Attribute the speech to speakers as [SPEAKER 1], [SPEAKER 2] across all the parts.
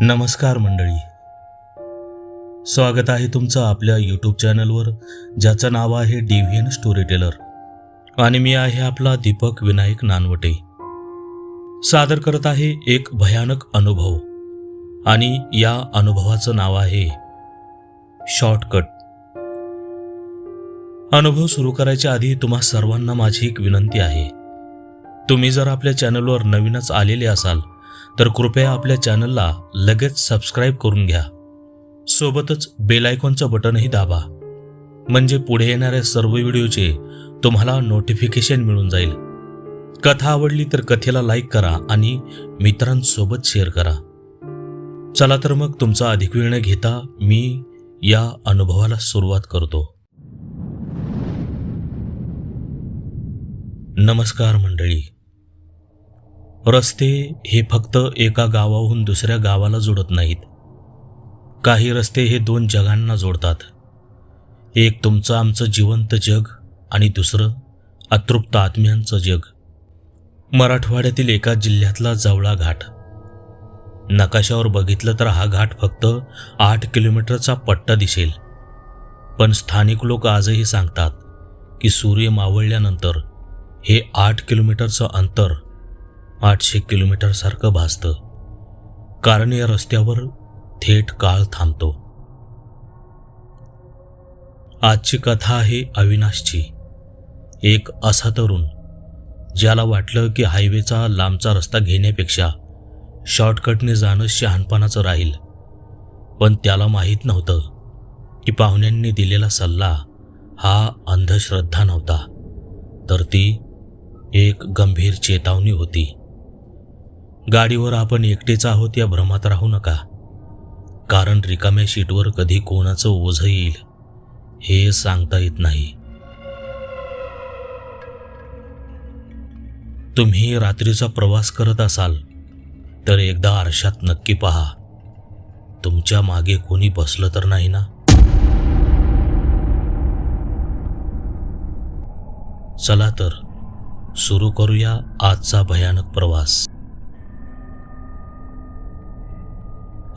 [SPEAKER 1] नमस्कार मंडळी. स्वागत आहे तुमचं आपल्या यूट्यूब चॅनलवर ज्याचं नाव आहे डिव्हियन स्टोरी टेलर आणि मी आहे आपला दीपक विनायक नानवटे. सादर करत आहे एक भयानक अनुभव. आणि या अनुभवाचं नाव आहे शॉर्टकट अनुभव सुरू करायच्या आधी तुम्हा सर्वांना माझी एक विनंती आहे. तुम्ही जर आपल्या चॅनलवर नवीनच आलेले असाल तर कृपया आपल्या चॅनलला लगेच सबस्क्राईब करून घ्या. सोबतच बेल आयकॉनचं बटनही दाबा. म्हणजे पुढे येणाऱ्या सर्व व्हिडिओचे तुम्हाला नोटिफिकेशन मिळून जाईल. कथा आवडली तर कथेला लाईक करा आणि मित्रांसोबत शेअर करा. चला तर मग तुमचा अधिक वेळ न घेता मी या अनुभवाला सुरुवात करतो. नमस्कार मंडळी. रस्ते हे फक्त एका गावाहून दुसऱ्या गावाला जोडत नाहीत. काही रस्ते हे दोन जगांना जोडतात. एक तुमचं आमचं जिवंत जग आणि दुसरं अतृप्त आत्म्यांचं जग. मराठवाड्यातील एका जिल्ह्यातला जवळा घाट. नकाशावर बघितलं तर हा घाट फक्त आठ किलोमीटरचा पट्टा दिसेल. पण स्थानिक लोक आजही सांगतात की सूर्य मावळल्यानंतर हे आठ किलोमीटरचं अंतर आठशे किलोमीटरसारखं भासतं. कारण या रस्त्यावर थेट काळ थांबतो. आजची कथा आहे अविनाशची. एक असा तरुण ज्याला वाटलं की हायवेचा लांबचा रस्ता घेण्यापेक्षा शॉर्टकटने जाणं शहाणपणाचं राहील. पण त्याला माहीत नव्हतं की पाहुण्यांनी दिलेला सल्ला हा अंधश्रद्धा नव्हता. तर ती एक गंभीर चेतावणी होती. गाडीवर आपण एकटेच आहोत या भ्रमात राहू नका. कारण रिकाम्या शीटवर कधी कोणाचं ओझं येईल हे सांगता येत नाही. तुम्ही रात्रीचा प्रवास करत असाल तर एकदा आरशात नक्की पहा. तुमच्या मागे कोणी बसलं तर नाही ना? चला तर सुरू करूया आजचा भयानक प्रवास.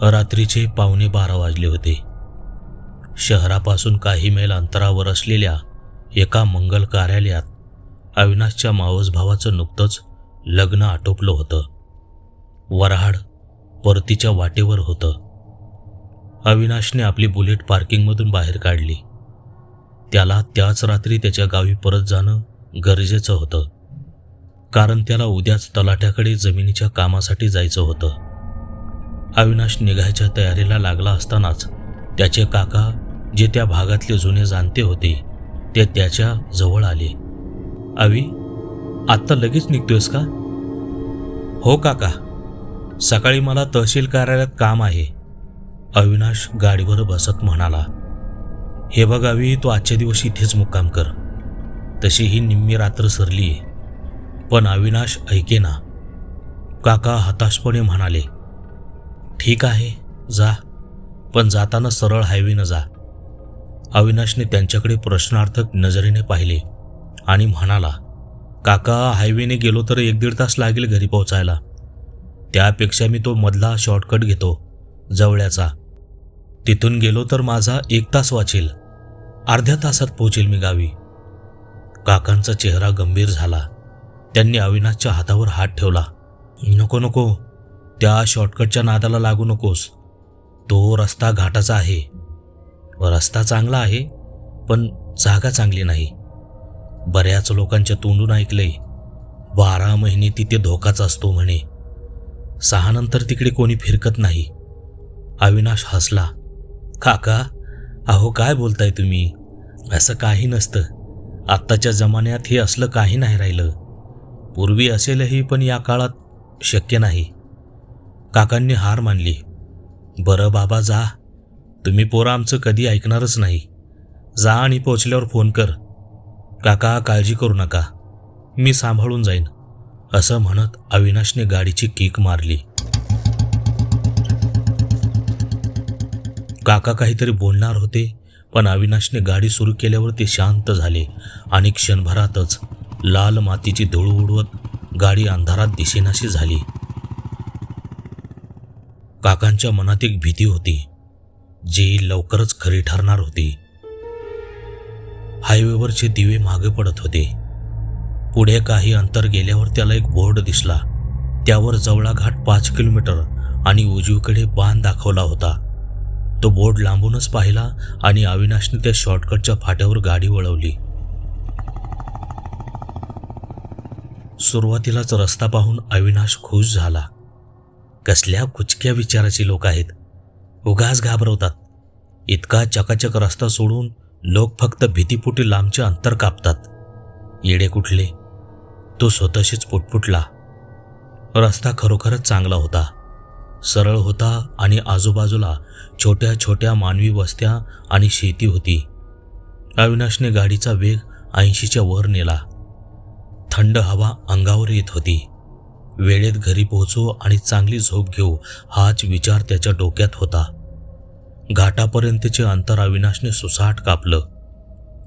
[SPEAKER 1] रात्रीचे पावणे बारा वाजले होते. शहरापासून काही मैल अंतरावर असलेल्या एका मंगल कार्यालयात अविनाशच्या मावस भावाचं नुकतंच लग्न आटोपलं होतं. वऱ्हाड परतीच्या वाटेवर होतं. अविनाशने आपली बुलेट पार्किंगमधून बाहेर काढली. त्याला त्याच रात्री त्याच्या गावी परत जाणं गरजेचं होतं. कारण त्याला उद्याच तलाट्याकडे जमिनीच्या कामासाठी जायचं होतं. अविनाश निघायच्या तयारीला लागला असतानाच त्याचे काका जे त्या भागातले जुने जाणते होते ते त्याच्याजवळ आले. अवी आत्ता लगेच निघतोयस का? हो काका. सकाळी मला तहसील कार्यालयात काम आहे. अविनाश गाडीवर बसत म्हणाला हे बघ अवी तू आजच्या दिवस इथेच मुक्काम कर. तशी ही निम्मी रात्र सरली आहे पण अविनाश ऐके ना काका हताशपणे म्हणाले ठीक आहे जा. पण जाताना सरळ हायवेनं जा. अविनाशने त्यांच्याकडे प्रश्नार्थक नजरेने पाहिले आणि म्हणाला काका हायवेने गेलो तर एक दीड तास लागेल घरी पोहोचायला. त्यापेक्षा मी तो मधला शॉर्टकट घेतो जवळ्याचा. तिथून गेलो तर माझा एक तास वाचेल. अर्ध्या तासात पोहोचेल मी गावी. काकांचा चेहरा गंभीर झाला. त्यांनी अविनाशच्या हातावर हात ठेवला. नको नको. त्या शॉर्टकटच्या नादाला लागू नकोस. तो रस्ता घाटाचा आहे. रस्ता चांगला आहे पण जागा चांगली नाही. बऱ्याच लोकांच्या तोंडून ऐकलंय बारा महिने तिथे धोकाच असतो म्हणे. सहानंतर तिकडे कोणी फिरकत नाही. अविनाश हसला. काका अहो काय बोलताय तुम्ही? असं काही नसतं. आत्ताच्या जमान्यात हे असलं काही नाही राहिलं. पूर्वी असेलही पण या काळात शक्य नाही. काकांनी हार मानली. बरं बाबा जा. तुम्ही पोरं आमचं कधी ऐकणारच नाही. जा आणि पोचल्यावर फोन कर. काका काळजी करू नका. मी सांभाळून जाईन. असं म्हणत अविनाशने गाडीची किक मारली. काका काहीतरी बोलणार होते पण अविनाशने गाडी सुरू केल्यावर ते शांत झाले आणि क्षणभरातच लाल मातीची धूळ उडवत गाडी अंधारात दिशेनाशी झाली. काकांच्या मनात एक भीती होती जी लवकरच खरी ठरणार होती. हायवेवरचे दिवे मागे पडत होते. पुढे काही अंतर गेल्यावर त्याला एक बोर्ड दिसला. त्यावर जवळा घाट पाच किलोमीटर आणि उजवीकडे बाण दाखवला होता. तो बोर्ड लांबूनच पाहिला आणि अविनाशने त्या शॉर्टकटच्या फाट्यावर गाडी वळवली. सुरुवातीलाच रस्ता पाहून अविनाश खुश झाला. कसल्या कुचक्या विचाराची लोक आहेत. उगाच घाबरवतात. इतका चकाचक रस्ता सोडून लोक फक्त भीतीपोटी लांबचे अंतर कापतात. येडे कुठले? तो स्वतःशीच पुटपुटला. रस्ता खरोखरच चांगला होता. सरळ होता आणि आजूबाजूला छोट्या छोट्या मानवी वस्त्या आणि शेती होती. अविनाशने गाडीचा वेग ऐंशीच्या वर नेला. थंड हवा अंगावर येत होती. वेळेत घरी पोहोचू आणि चांगली झोप घेऊ हाच विचार त्याच्या डोक्यात होता. घाटापर्यंतचे अंतर अविनाशने सुसाट कापलं.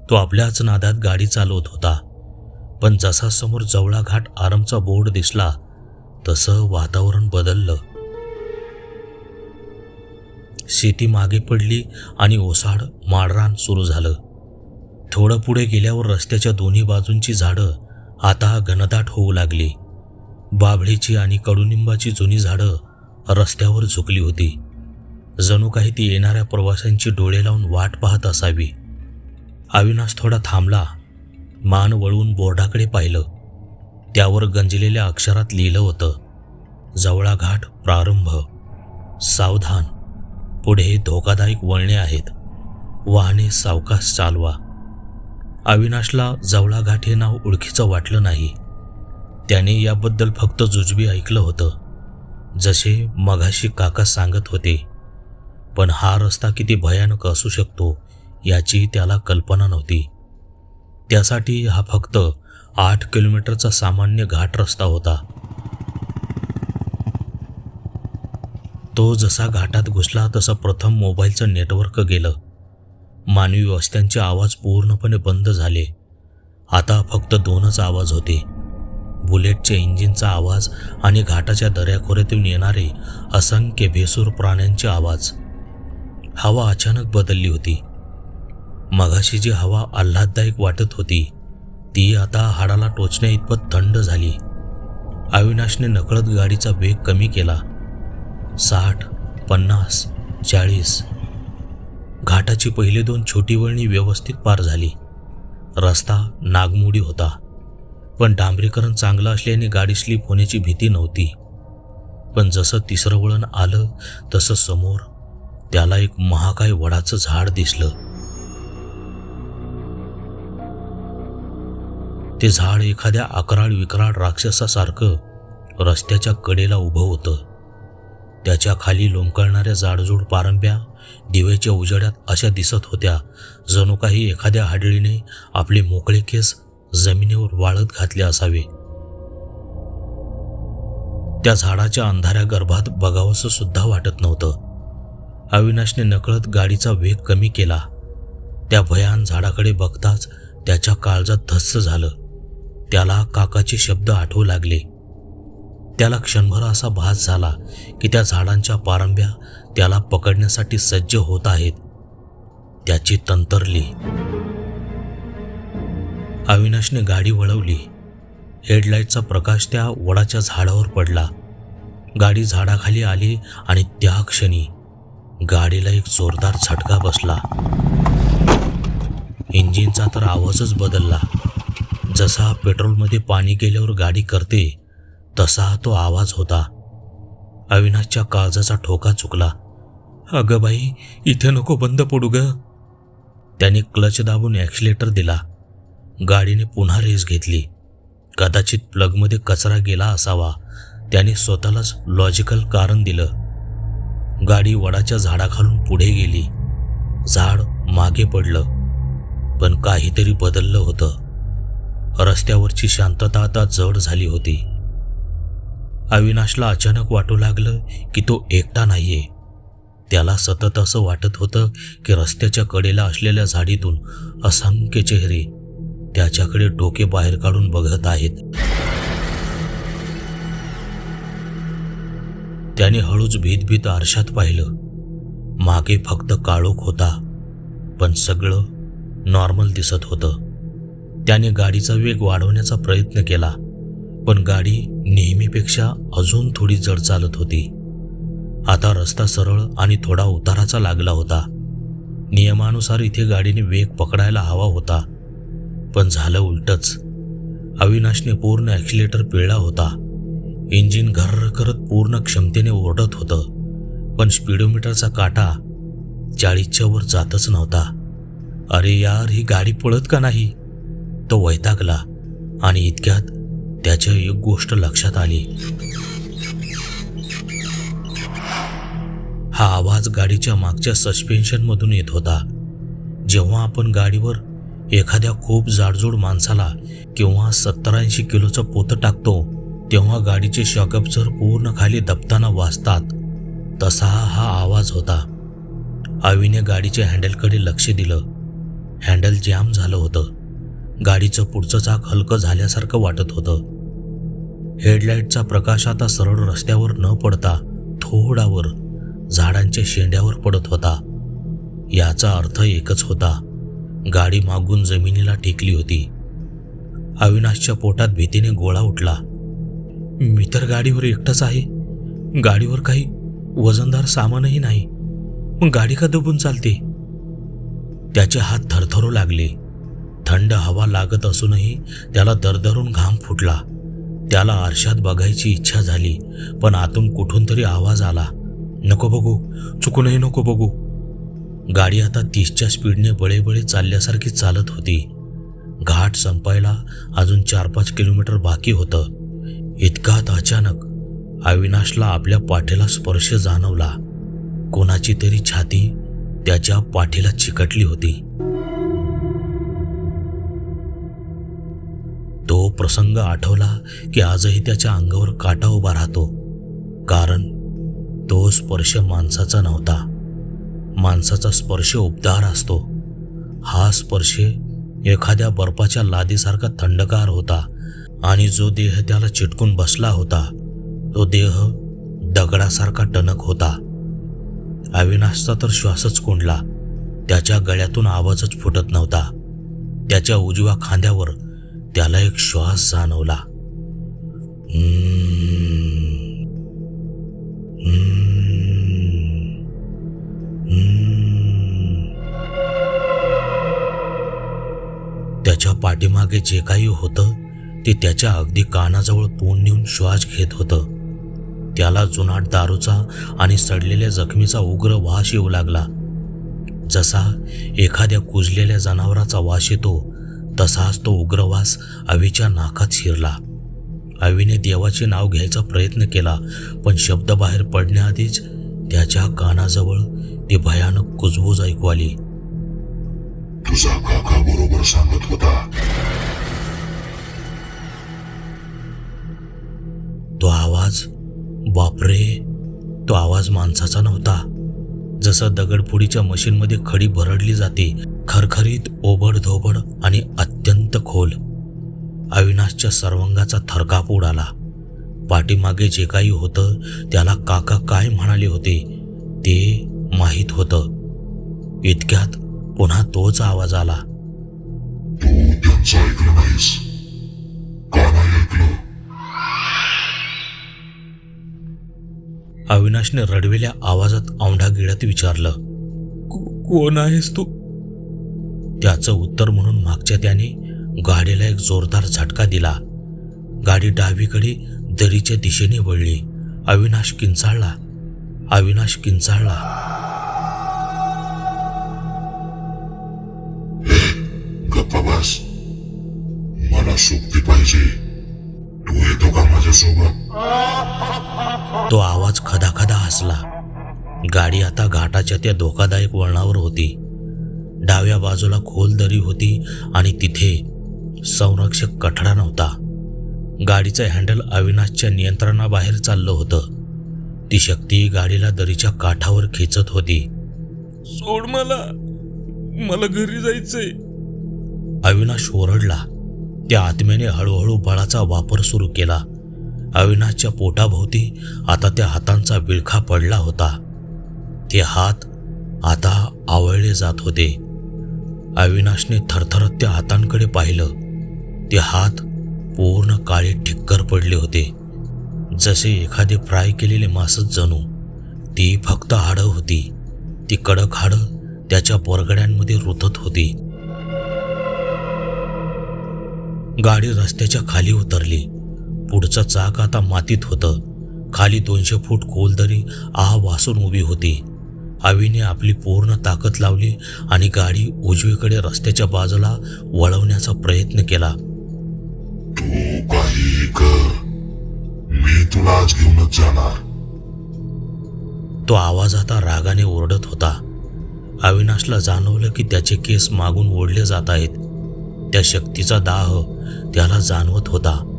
[SPEAKER 1] तो आपल्याच नादात गाडी चालवत होता. पण जसा समोर जवळा घाट आरमचा बोर्ड दिसला तसं वातावरण बदललं. शेती मागे पडली आणि ओसाड माळरान सुरू झालं. थोडं पुढे गेल्यावर रस्त्याच्या दोन्ही बाजूंची झाडं आता घनदाट होऊ लागली. बाभळीची आणि कडुनिंबाची जुनी झाडं रस्त्यावर झुकली होती. जणू काही ती येणाऱ्या प्रवाशांची डोळे लावून वाट पाहत असावी. अविनाश थोडा थांबला मान वळवून बोर्डाकडे पाहिलं. त्यावर गंजलेल्या अक्षरात लिहिलं होतं जवळाघाट प्रारंभ सावधान पुढे धोकादायक वळणे आहेत वाहने सावकाश चालवा. अविनाशला जवळाघाट हे नाव ओळखीचं वाटलं नाही. त्याने याबद्दल फक्त जुजबी ऐकलं होतं जसे मघाशी काका सांगत होते. पण हा रस्ता किती भयानक असू शकतो याची त्याला कल्पना नव्हती. त्यासाठी हा फक्त आठ किलोमीटरचा सामान्य घाट रस्ता होता. तो जसा घाटात घुसला तसा प्रथम मोबाईलचं नेटवर्क गेलं. मानवी वस्त्यांचे आवाज पूर्णपणे बंद झाले. आता फक्त दोनच आवाज होते. बुलेटच्या इंजिनचा आवाज आणि घाटाच्या दऱ्याखोऱ्यातून येणारे असंख्य भेसूर प्राण्यांचे आवाज. हवा अचानक बदलली होती. मघाशी जी हवा आल्हाददायक वाटत होती ती आता हाडाला टोचण्या इतपत थंड झाली. अविनाशने नकळत गाडीचा वेग कमी केला. साठ पन्नास चाळीस. घाटाची पहिली दोन छोटी वळणी व्यवस्थित पार झाली. रस्ता नागमोडी होता. पण डांबरीकरण चांगलं असल्याने गाडी स्लिप होण्याची भीती नव्हती. पण जसं तिसरं वळण आलं तसं समोर त्याला एक महाकाय वडाचं झाड दिसलं. ते झाड एखाद्या अकराळ विकराळ राक्षसासारखं रस्त्याच्या कडेला उभं होतं. त्याच्याखाली लोंबकळणाऱ्या जाडजूड पारंब्या दिव्याच्या उजेड्यात अशा दिसत होत्या जणू काही एखाद्या हाडळीने आपले मोकळे केस जमिनीवर वाळत घातले असावे. त्या झाडाच्या अंधाऱ्या गर्भात बघावंसं सुद्धा वाटत नव्हतं. अविनाशने नकळत गाडीचा वेग कमी केला. त्या भयान झाडाकडे बघताच त्याच्या काळजात धस्स झालं. त्याला काकाचे शब्द आठवू लागले. त्याला क्षणभर असा भास झाला की त्या झाडांच्या पारंब्या त्याला पकडण्यासाठी सज्ज होत आहेत. त्याची तंतरली. अविनाशने गाडी वळवली. हेडलाईटचा प्रकाश त्या वडाच्या झाडावर पडला. गाडी झाडाखाली आली आणि त्या क्षणी गाडीला एक जोरदार झटका बसला. इंजिनचा तर आवाजच बदलला. जसा पेट्रोलमध्ये पाणी गेल्यावर गाडी करते तसा तो आवाज होता. अविनाशच्या काळजाचा ठोका चुकला. अगं बाई इथे नको बंद पडू ग. त्याने क्लच दाबून ॲक्सिलेटर दिला. गाडीने पुन्हा रेस घेतली. कदाचित प्लगमध्ये कचरा गेला असावा त्याने स्वतःलाच लॉजिकल कारण दिलं. गाडी वडाच्या झाडाखालून पुढे गेली. झाड मागे पडलं पण काहीतरी बदललं होतं. रस्त्यावरची शांतता आता जड झाली होती. अविनाशला अचानक वाटू लागलं की तो एकटा नाहीये. त्याला सतत असं वाटत होतं की रस्त्याच्या कडेला असलेल्या झाडीतून असंख्य चेहरे त्याच्याकडे डोके बाहेर काढून बघत आहेत. त्याने हळूच भीतभीत आरशात पाहिलं. मागे फक्त काळोख होता पण सगळं नॉर्मल दिसत होतं. त्याने गाडीचा वेग वाढवण्याचा प्रयत्न केला पण गाडी नेहमीपेक्षा अजून थोडी जड चालत होती. आता रस्ता सरळ आणि थोडा उताराचा लागला होता. नियमानुसार इथे गाडीने वेग पकडायला हवा होता. पण झालं उलटच. अविनाशने पूर्ण ॲक्सिलेटर पिळला होता. इंजिन घर्र करत पूर्ण क्षमतेने ओरडत होतं. पण स्पीडोमीटरचा काटा चाळीसच्या वर जातच नव्हता. अरे यार ही गाडी पळत का नाही? तो वैतागला आणि इतक्यात त्याच्या एक गोष्ट लक्षात आली. हा आवाज गाडीच्या मागच्या सस्पेन्शनमधून येत होता. जेव्हा आपण गाडीवर एखाद्या खूप जाडजूड माणसाला किंवा सत्तर ऐंशी किलोचं पोतं टाकतो तेव्हा गाडीचे शॉकअब्सर पूर्ण खाली दबताना वाजतात तसा हा आवाज होता. आवीने गाडीच्या हँडलकडे लक्ष दिलं. हँडल जॅम झालं होतं. गाडीचं पुढचं चाक हलकं झाल्यासारखं वाटत होतं. हेडलाईटचा प्रकाश आता सरळ रस्त्यावर न पडता थोडावर झाडांच्या शेंड्यावर पडत होता. याचा अर्थ एकच होता. गाडी मागून जमिनीला टेकली होती. अविनाशच्या पोटात भीतीने गोळा उठला. मी तर गाडीवर एकटाच आहे. गाडीवर काही वजनदार सामानही नाही. मग गाडी का दबून चालते? त्याचे हात थरथरू लागले. थंड हवा लागत असूनही त्याला दरदरून घाम फुटला. त्याला आरशात बघायची इच्छा झाली पण आतून कुठून तरी आवाज आला. नको बघू. चुकूनही नको बघू. गाडी आता तीसच्या स्पीडने बळेबळे चालल्यासारखी चालत होती. घाट संपायला अजून चार पाच किलोमीटर बाकी होतं. इतकात अचानक अविनाशला आपल्या पाठीला स्पर्श जाणवला. कोणाची तरी छाती त्याच्या पाठीला चिकटली होती. तो प्रसंग आठवला की आजही त्याच्या अंगावर काटा उभा राहतो. कारण तो स्पर्श माणसाचा नव्हता. माणसाचा स्पर्श उबदार असतो. हा स्पर्श एखाद्या बर्फाच्या लादीसारखा थंडगार होता आणि जो देह त्याला चिटकून बसला होता तो देह दगडासारखा टणक होता. अविनाशचा तर श्वासच कोंडला. त्याच्या गळ्यातून आवाजच फुटत नव्हता. त्याच्या उजव्या खांद्यावर त्याला एक श्वास जाणवला. पाठीमागे जे काही होतं ते त्याच्या अगदी कानाजवळ तोंड नेऊन श्वास घेत होतं. त्याला जुनाट दारूचा आणि सडलेल्या जखमीचा उग्र वास येऊ लागला. जसा एखाद्या कुजलेल्या जनावराचा वास येतो तसाच तो उग्रवास अवीच्या नाकात शिरला. अवीने देवाचे नाव घ्यायचा प्रयत्न केला पण शब्द बाहेर पडण्याआधीच त्याच्या कानाजवळ ती भयानक कुजबूज ऐकू आली.
[SPEAKER 2] तुझा काका बरोबर सांगत होता.
[SPEAKER 1] तो आवाज बापरे तो आवाज माणसाचा नव्हता. जसं दगडफोडीच्या मशीनमध्ये खडी भरडली जाते खरखरीत ओबड धोबड आणि अत्यंत खोल. अविनाशच्या सर्वंगाचा थरकाप उडाला. पाठीमागे जे काही होतं त्याला काका काय म्हणाले होते ते माहीत होतं. इतक्यात पुन्हा तोच आवाज आला.
[SPEAKER 2] तू त्यांचं ऐकलं नाहीस. का नाही ऐकलं?
[SPEAKER 1] अविनाशने रडवेल्या आवाजात औंढा गिळत विचारलं. कोण आहेस तू? त्याचं उत्तर म्हणून मागच्या त्याने गाडीला एक जोरदार झटका दिला. गाडी डावीकडे दरीच्या दिशेने वळली. अविनाश किंचाळला. अविनाश किंचाळला.
[SPEAKER 2] मला पाहिजे. तू येतो का माझ्यासोबत?
[SPEAKER 1] तो आवाज खदाखदा हसला. गाडी आता घाटाच्या त्या धोकादायक वळणावर होती. डाव्या बाजूला खोल दरी होती आणि तिथे संरक्षक कठडा नव्हता. गाडीचं हँडल अविनाशच्या नियंत्रणाबाहेर चाललं होतं. ती शक्ती गाडीला दरीच्या काठावर खेचत होती. सोड मला. मला घरी जायचंय. अविनाश ओरडला. त्या आत्म्याने हळूहळू बळाचा वापर सुरू केला. अविनाशच्या पोटाभोवती आता त्या हातांचा विळखा पडला होता. ते हात आता आवळले जात होते. अविनाशने थरथरत त्या हातांकडे पाहिलं. ते हात पूर्ण काळे ठिक्कर पडले होते. जसे एखादे फ्राय केलेले मासच जणू ती फक्त हाडं होती. ती कडक हाडं त्याच्या बोरगड्यांमध्ये रुतत होती. गाडी रस्त्याच्या खाली उतरली. पुढचं चाक आता मातीत होतं. खाली दोनशे फूट खोल दरी आ वासून उभी होती. आवीने आपली पूर्ण ताकद लावली आणि गाडी उजवीकडे रस्त्याच्या बाजूला वळवण्याचा प्रयत्न केला.
[SPEAKER 2] तू काही कर मी तुला आज घेऊनच जाणार.
[SPEAKER 1] तो आवाज आता रागाने ओरडत होता. अविनाशला जाणवलं की त्याचे केस मागून ओढले जात आहेत. त्या शक्तीचा दाह त्याला जाणवत होता.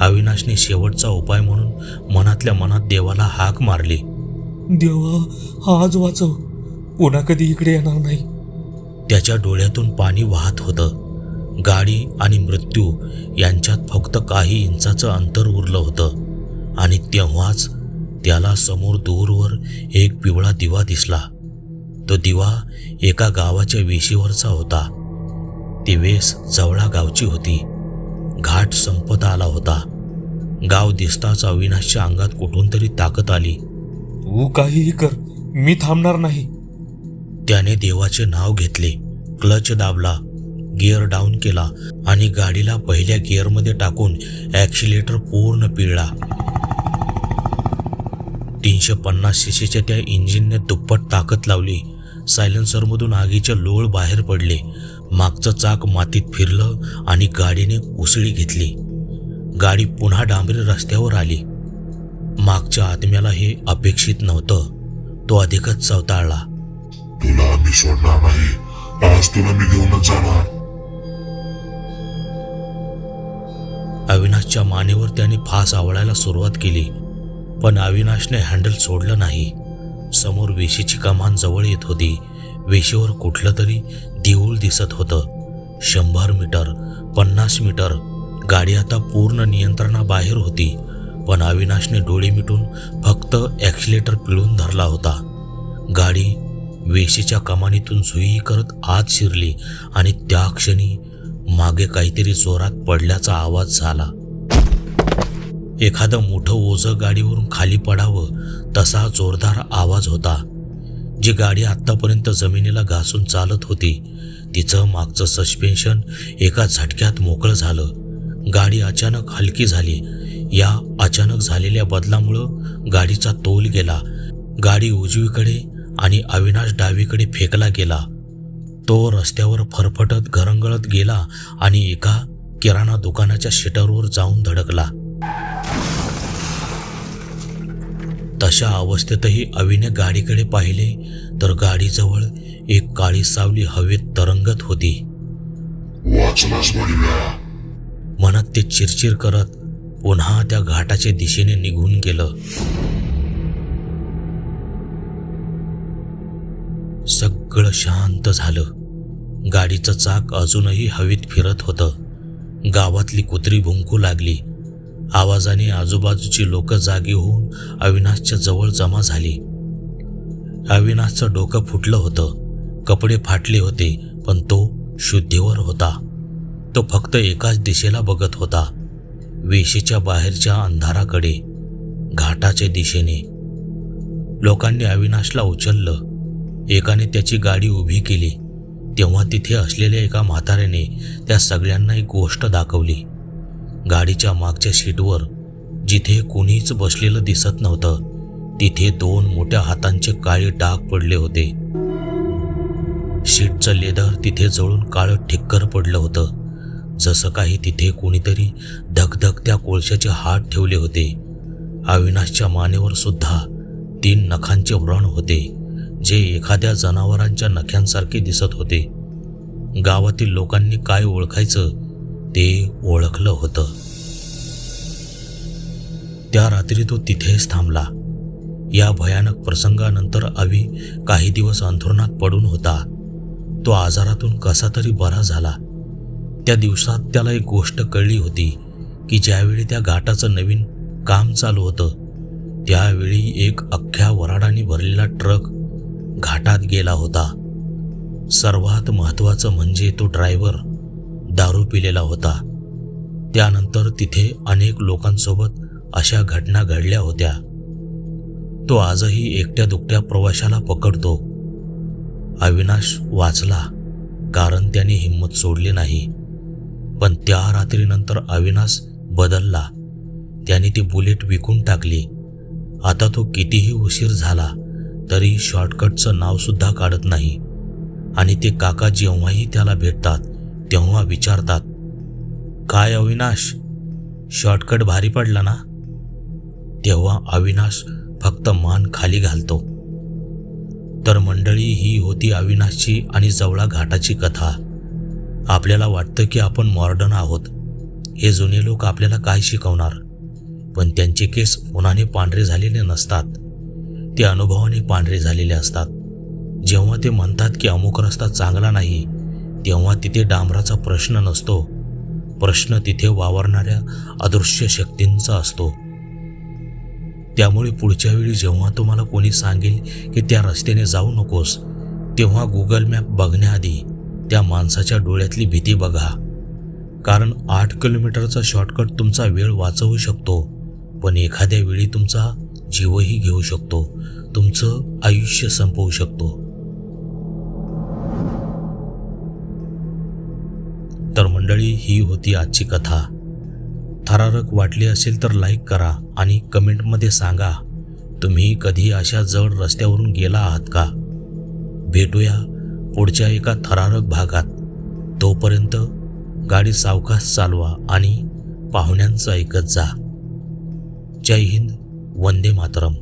[SPEAKER 1] अविनाशने शेवटचा उपाय म्हणून मनातल्या मनात देवाला हाक मारली.
[SPEAKER 3] देवा आज वाचव. पुन्हा कधी इकडे येणार नाही.
[SPEAKER 1] त्याच्या डोळ्यातून पाणी वाहत होतं. गाडी आणि मृत्यू यांच्यात फक्त काही इंचाचं अंतर उरलं होतं. आणि तेव्हाच त्याला समोर दूरवर एक पिवळा दिवा दिसला. तो दिवा एका गावाच्या वेशीवरचा होता. ती वेस जवळा गावची होती. घाट संपत आला होता. गाव दिसताच अविनाशच्या अंगात कुठून तरी ताकद आली.
[SPEAKER 3] तू काहीही कर मी थांबणार नाही.
[SPEAKER 1] त्याने देवाचे नाव घेतले क्लच दाबला गिअर डाऊन केला आणि गाडीला पहिल्या गिअरमध्ये टाकून ॲक्सिलेटर पूर्ण पिळला. तीनशे पन्नास सीसीच्या त्या इंजिनने दुप्पट ताकद लावली. सायलेन्सरमधून आगीचे लोळ बाहेर पडले. मागचं चाक मातीत फिरलं आणि गाडीने उसळी घेतली. गाडी पुन्हा डांबरी रस्त्यावर आली. मागच्या आत्म्याला हे अपेक्षित नव्हतं. तो अधिकच चवताळला.
[SPEAKER 2] तुला मी सोडणार नाही. आज तुला मी घेऊनच जाणार.
[SPEAKER 1] अविनाशच्या मानेवर त्याने फास आवळायला सुरुवात केली. पण अविनाशने हँडल सोडलं नाही. समोर वेशीची कमान जवळ येत होती. वेशीवर कुठलं तरी देऊळ दिसत होतं. शंभर मीटर पन्नास मीटर गाडी आता पूर्ण नियंत्रणाबाहेर होती. पण अविनाशने डोळे मिटून फक्त ॲक्सिलेटर पिळून धरला होता. गाडी वेशीच्या कमानीतून सुई करत आत शिरली आणि त्या क्षणी मागे काहीतरी जोरात पडल्याचा आवाज झाला. एखादं मोठं ओझं गाडीवरून खाली पडावं तसा जोरदार आवाज होता. जी गाडी आत्तापर्यंत जमिनीला घासून चालत होती तिचं मागचं सस्पेन्शन एका झटक्यात मोकळं झालं. गाडी अचानक हलकी झाली. या अचानक झालेल्या बदलामुळं गाडीचा तोल गेला. गाडी उजवीकडे आणि अविनाश डावीकडे फेकला गेला. तो रस्त्यावर फरफटत घरंगळत गेला आणि एका किराणा दुकानाच्या शटरवर जाऊन धडकला. तशा अवस्थेतही अविने गाडीकडे पाहिले तर गाडीजवळ एक काळी सावली हवेत तरंगत होती. मनात ते चिरचिर करत पुन्हा त्या घाटाच्या दिशेने निघून गेलं. सगळं शांत झालं. गाडीचं चाक अजूनही हवेत फिरत होतं. गावातली कुत्री भुंकू लागली. आवाजाने आजूबाजूची लोक जागी होऊन अविनाशच्या जवळ जमा झाली. अविनाशचं डोकं फुटलं होतं. कपडे फाटले होते पण तो शुद्धीवर होता. तो फक्त एकाच दिशेला बघत होता. वेशीच्या बाहेरच्या अंधाराकडे घाटाच्या दिशेने. लोकांनी अविनाशला उचललं. एकाने त्याची गाडी उभी केली. तेव्हा तिथे असलेल्या एका म्हाताऱ्याने त्या सगळ्यांना एक गोष्ट दाखवली. गाडीच्या मागच्या सीटवर जिथे कोणीच बसलेलं दिसत नव्हतं तिथे दोन मोठ्या हातांचे काळे डाग पडले होते. सीटचं लेदर तिथे जळून काळं ठिक्कर पडलं होतं. जसं काही तिथे कोणीतरी धगधगत्या कोळशाचे हात ठेवले होते. अविनाशच्या मानेवर सुद्धा तीन नखांचे व्रण होते जे एखाद्या जनावरांच्या नख्यांसारखे दिसत होते. गावातील लोकांनी काय ओळखायचं ते ओळखलं होतं. त्या रात्री तो तिथेच थांबला. या भयानक प्रसंगानंतर अवी काही दिवस अंथरुणात पडून होता. तो आजारातून कसा तरी बरा झाला. त्या दिवसात त्याला एक गोष्ट कळली होती की ज्यावेळी त्या घाटाचं नवीन काम चालू होतं त्यावेळी एक अख्ख्या वराडाने भरलेला ट्रक घाटात गेला होता. सर्वात महत्त्वाचं म्हणजे तो ड्रायव्हर दारू पिलेला होता. त्यानंतर तिथे अनेक लोकांसोबत अशा घटना घडल्या होत्या. तो आजही एकट्या दुकट्या प्रवाशाला पकडतो. अविनाश वाचला कारण त्याने हिंमत सोडली नाही. पण त्या रात्रीनंतर अविनाश बदलला. त्याने ती बुलेट विकून टाकली. आता तो कितीही उशीर झाला तरी शॉर्टकटचं नावसुद्धा काढत नाही. आणि ते काका जेव्हाही त्याला भेटतात तेव्हा विचारतात काय अविनाश? शॉर्टकट भारी पडला ना? तेव्हा अविनाश फक्त मान खाली घालतो. तर मंडळी ही होती अविनाशची आणि जवळा घाटाची कथा. आपल्याला वाटतं की आपण मॉर्डन आहोत. हे जुने लोक आपल्याला काय शिकवणार? पण त्यांचे केस उन्हाने पांढरे झालेले नसतात. ते अनुभवाने पांढरे झालेले असतात. जेव्हा ते म्हणतात की अमुक रस्ता चांगला नाही तेव्हा तिथे डांबराचा प्रश्न नसतो. प्रश्न तिथे वावरणाऱ्या अदृश्य शक्तींचा असतो. त्यामुळे पुढच्या वेळी जेव्हा तुम्हाला कोणी सांगेल की त्या रस्त्याने जाऊ नकोस तेव्हा गुगल मॅप बघण्याआधी त्या माणसाच्या डोळ्यातली भीती बघा. कारण आठ किलोमीटरचा शॉर्टकट तुमचा वेळ वाचवू शकतो पण एखाद्या वेळी तुमचा जीवही घेऊ शकतो. तुमचं आयुष्य संपवू शकतो. तर मंडळी ही होती आजची कथा. थरारक वाटली असेल तर लाईक करा आणि कमेंटमध्ये सांगा तुम्ही कधी अशा जड रस्त्यावरून गेला आहात का? भेटूया पुढच्या एका थरारक भागात. तोपर्यंत गाडी सावकाश चालवा आणि पाहुण्यांचं ऐकत जा. जय हिंद वंदे मातरम.